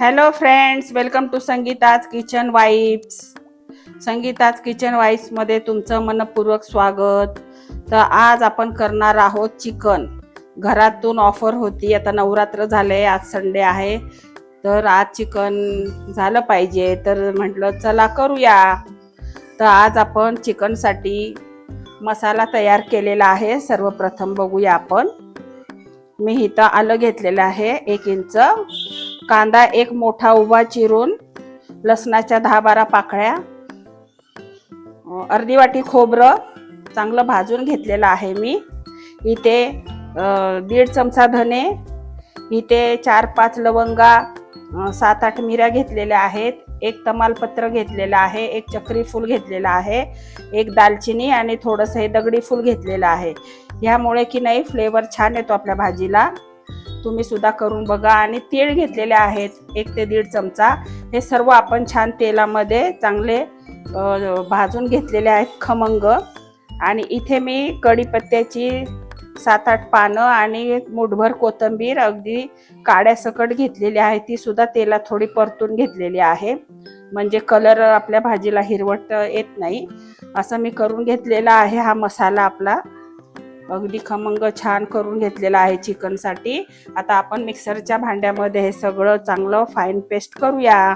Hello friends welcome to Sangeeta's kitchen vibes Sangeeta's kitchen वाईब्समध्ये तुमचं मनपूर्वक स्वागत. तर आज आपण करणार आहोत चिकन. घरातून ऑफर होती. आता नवरात्र झाले आज संडे आहे. तर आज चिकन झालं पाहिजे. तर म्हटलं चला करूया. तर आज आपण चिकनसाठी मसाला तयार केलेला आहे. सर्वप्रथम बघूया आपण. मी इथं आलं घेतलेलं आहे. एक इंच. कांदा एक मोठा उभा चिरून लसणाच्या दहा बारा पाकळ्या अर्धी वाटी खोबरं चांगलं भाजून घेतलेलं आहे मी. इथे दीड चमचा धने इथे चार पाच लवंगा सात आठ मिऱ्या घेतलेल्या आहेत एक तमालपत्र घेतलेलं आहे एक चक्री फूल घेतलेलं आहे एक दालचिनी आणि थोडंसं हे दगडी फूल घेतलेलं आहे. ह्यामुळे की नाही फ्लेवर छान येतो आपल्या भाजीला. तुम्ही सुद्धा करून बघा. आणि तीळ घेतलेले आहेत एक ते दीड चमचा. हे सर्व आपण छान तेलामध्ये चांगले भाजून घेतलेले आहेत खमंग. आणि इथे मी कढीपत्त्याची सात आठ पानं आणि मुठभर कोथिंबीर अगदी काड्यासकट घेतलेली आहे. ती सुद्धा तेला थोडी परतून घेतलेली आहे. म्हणजे कलर आपल्या भाजीला हिरवट येत नाही. असं मी करून घेतलेला आहे हा मसाला आपला. अगदी खमंग छान करून घेतलेला आहे चिकनसाठी. आता आपण मिक्सरच्या भांड्यामध्ये हे सगळं चांगलं फाईन पेस्ट करूया.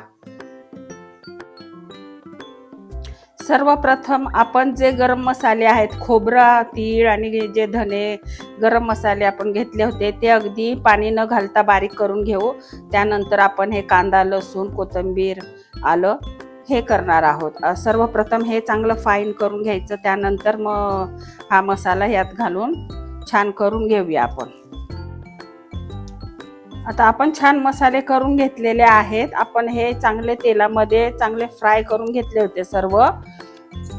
सर्वप्रथम आपण जे गरम मसाले आहेत खोबरा तीळ आणि जे धने गरम मसाले आपण घेतले होते ते अगदी पाणी न घालता बारीक करून घेऊ. त्यानंतर आपण हे कांदा लसूण कोथिंबीर आलं. हे करणार आहोत. सर्वप्रथम हे चांगलं फाईन करून घ्यायचं त्यानंतर मग हा मसाला यात घालून छान करून घेऊया आपण. आता आपण छान मसाले करून घेतलेले आहेत. आपण हे चांगले तेलामध्ये चांगले फ्राय करून घेतले होते सर्व.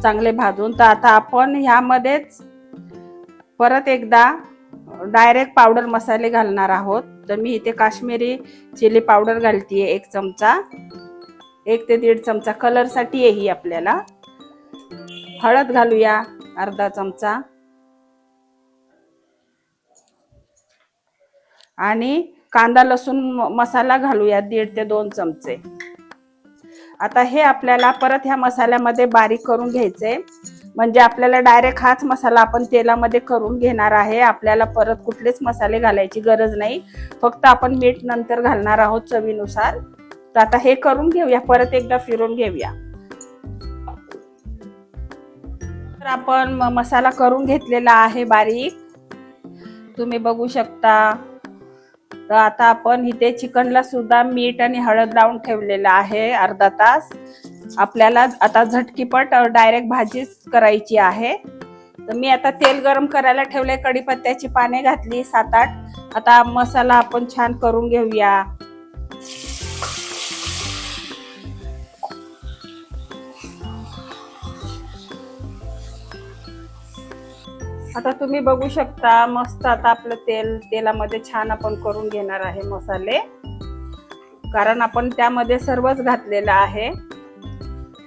चांगले भाजून. तर आता आपण ह्यामध्येच परत एकदा डायरेक्ट पावडर मसाले घालणार आहोत. तर मी इथे काश्मीरी चिली पावडर घालतीये एक चमचा. एक ते दीड चमचा कलरसाठी आहे ही आपल्याला. हळद घालूया अर्धा चमचा. आणि कांदा लसूण मसाला घालूया दीड ते दोन चमचे. आता हे आपल्याला परत ह्या मसाल्यामध्ये बारीक करून घ्यायचे. म्हणजे आपल्याला डायरेक्ट हाच मसाला आपण तेलामध्ये करून घेणार आहे. आपल्याला परत कुठलेच मसाले घालायची गरज नाही. फक्त आपण मीठ नंतर घालणार आहोत चवीनुसार. तर आता हे करून घेऊया परत एकदा फिरून घेऊया. तर आपण म- मसाला करून घेतलेला आहे बारीक. तुम्ही बघू शकता. तर आता आपण इथे चिकनला सुद्धा मीठ आणि हळद लावून ठेवलेलं आहे अर्धा तास. आपल्याला आता झटकीपट डायरेक्ट भाजीच करायची आहे. तर मी आता तेल गरम करायला ठेवले कढीपत्त्याची पाने घातली सात आठ. आता मसाला आपण छान करून घेऊया. आता तुम्ही बघू शकता मस्त आता आपलं तेल तेलामध्ये छान आपण करून घेणार आहे मसाले. कारण आपण त्यामध्ये सर्वच घातलेलं आहे.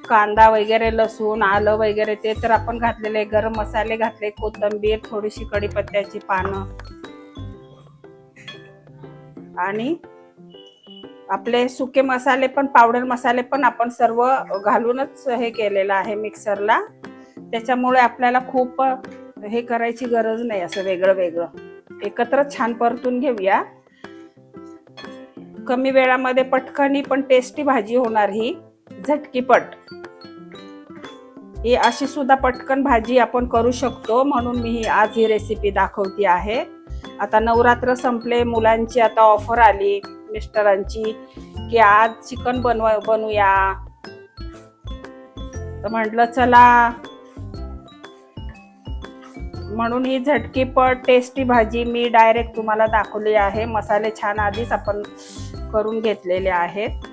कांदा वगैरे लसूण आलं वगैरे ते तर आपण घातलेले गरम मसाले घातले कोथिंबीर थोडीशी कढीपत्त्याची पानं. आणि आपले सुके मसाले पण पावडर मसाले पण आपण सर्व घालूनच हे केलेलं आहे मिक्सरला. त्याच्यामुळे आपल्याला खूप हे करायची गरज नाही असं वेगळं वेगळं. एकत्र छान परतून घेऊया. कमी वेळामध्ये पटकनी पण टेस्टी भाजी होणार ही. झटकीपट. ही अशी सुद्धा पटकन भाजी आपण करू शकतो म्हणून मी ही आज ही रेसिपी दाखवते आहे. आता नवरात्र संपले मुलांची आता ऑफर आली मिस्टरांची की आज चिकन बनवा बनवूया. तर म्हटलं चला म्हणून ही झटकीपट टेस्टी भाजी मी डायरेक्ट तुम्हाला दाखवली आहे. मसाले छान आधीच आपण करून घेतलेले आहेत.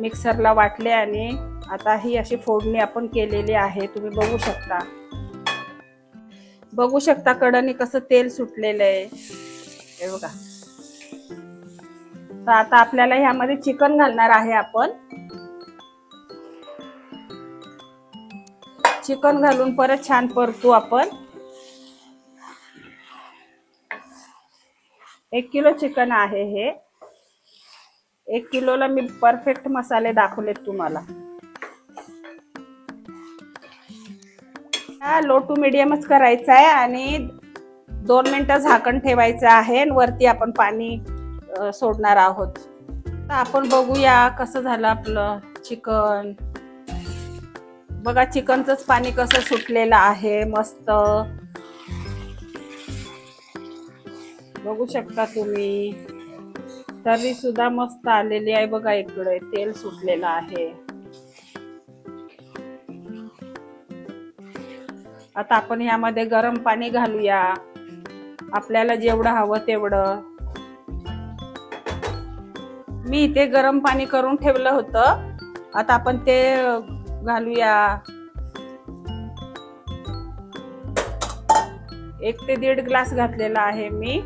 मिक्सरला वाटले आणि आता ही अशी फोडणी आपण केलेली आहे. तुम्ही बघू शकता. बघू शकता कडनी कसं तेल सुटलेलं आहे. हे बघा. तर आता आपल्याला ह्यामध्ये चिकन घालणार आहे आपण. चिकन घालून परत छान परतू आपण. एक किलो चिकन आहे हे. एक किलोला मी परफेक्ट मसाले दाखवलेत तुम्हाला. लो टू मिडियमच करायचा आहे आणि दोन मिनटं झाकण ठेवायचं आहे आणि वरती आपण पाणी सोडणार आहोत. तर आपण बघूया कसं झालं आपलं चिकन. बघा चिकनचंच पाणी कसं सुटलेलं आहे मस्त. बघू शकता तुम्ही. तरी सुद्धा मस्त आलेली आहे बघा इकडे. तेल सुटलेलं आहे. आता आपण यामध्ये गरम पाणी घालूया. आपल्याला जेवढं हवं तेवढं. मी इथे गरम पाणी करून ठेवलं होतं. आता आपण ते घालूया. एक ते दीड ग्लास घातलेला आहे मी.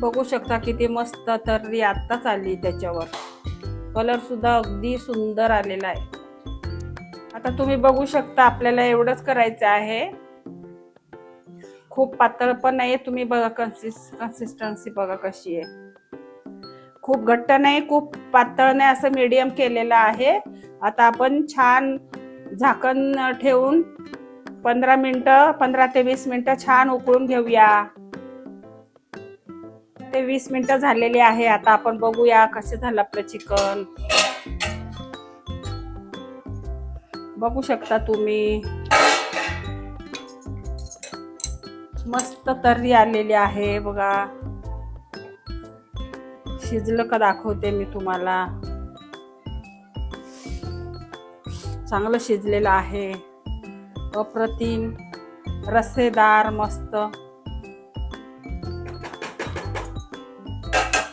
बघू शकता किती मस्त तर्री आत्ताच आली त्याच्यावर. कलर सुद्धा अगदी सुंदर आलेला आहे. आता तुम्ही बघू शकता आपल्याला एवढंच करायचं आहे. खूप पातळ पण नाही तुम्ही बघा कन्सिस कन्सिस्टन्सी बघा कशी आहे. खूप घट्ट नाही खूप पातळ नाही असं मीडियम केलेलं आहे. आता आपण छान झाकण ठेवून पंधरा मिनटं पंधरा ते वीस मिनटं छान उकळून घेऊया. ते वीस मिनिटं झालेली आहे. आता आपण बघूया कसं झालं आपलं चिकन. बघू शकता तुम्ही. मस्त तर्री आलेली आहे बघा. शिजलं का दाखवते मी तुम्हाला. चांगलं शिजलेलं आहे. अप्रतिम रस्सेदार मस्त.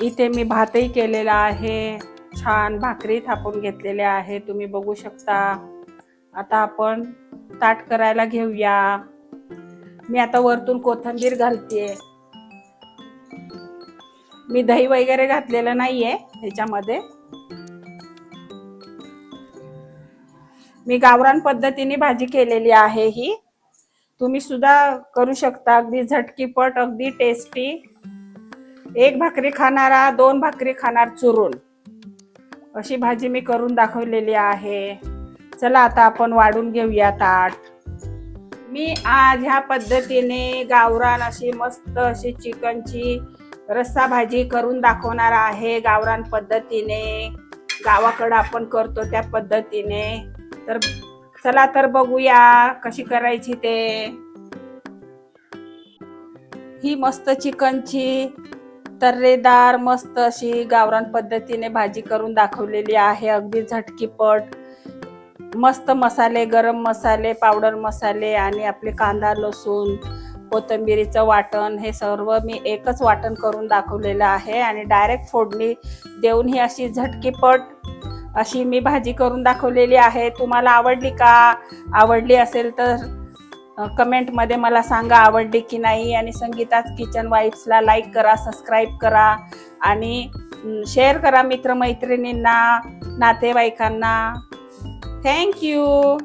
इथे मी भातही केलेला आहे. छान भाकरी थापून घेतलेले आहे. तुम्ही बघू शकता. आता आपण ताट करायला घेऊया. मी आता वरतून कोथिंबीर घालते मी दही वगैरे घातलेलं नाहीये ह्याच्यामध्ये. मी गावरान पद्धतीने भाजी केलेली आहे ही. तुम्ही सुद्धा करू शकता. अगदी झटकीपट अगदी टेस्टी एक भाकरी खाणारा दोन भाकरी खाणार चुरून. अशी भाजी मी करून दाखवलेली आहे. चला आता आपण वाढून घेऊया ताट. मी आज ह्या पद्धतीने गावरान अशी मस्त अशी चिकनची रस्सा भाजी करून दाखवणार आहे. गावरान पद्धतीने. गावाकडं आपण करतो त्या पद्धतीने. तर चला तर बघूया कशी करायची ते. ही मस्त चिकनची तर्रेदार मस्त अशी गावरान पद्धतीने भाजी करून दाखवलेली आहे. अगदी झटकीपट. मस्त मसाले गरम मसाले पावडर मसाले आणि आपले कांदा लसूण कोथिंबिरीचं वाटण हे सर्व मी एकच वाटण करून दाखवलेलं आहे आणि डायरेक्ट फोडणी देऊन ही अशी झटकीपट अशी मी भाजी करून दाखवलेली आहे. तुम्हाला आवडली का? आवडली असेल तर कमेंटमध्ये मला सांगा आवडली की नाही. आणि संगीताच किचन वाईफ्सला लाईक करा सबस्क्राईब करा. आणि शेअर करा मित्रमैत्रिणींना नातेवाईकांना. थँक्यू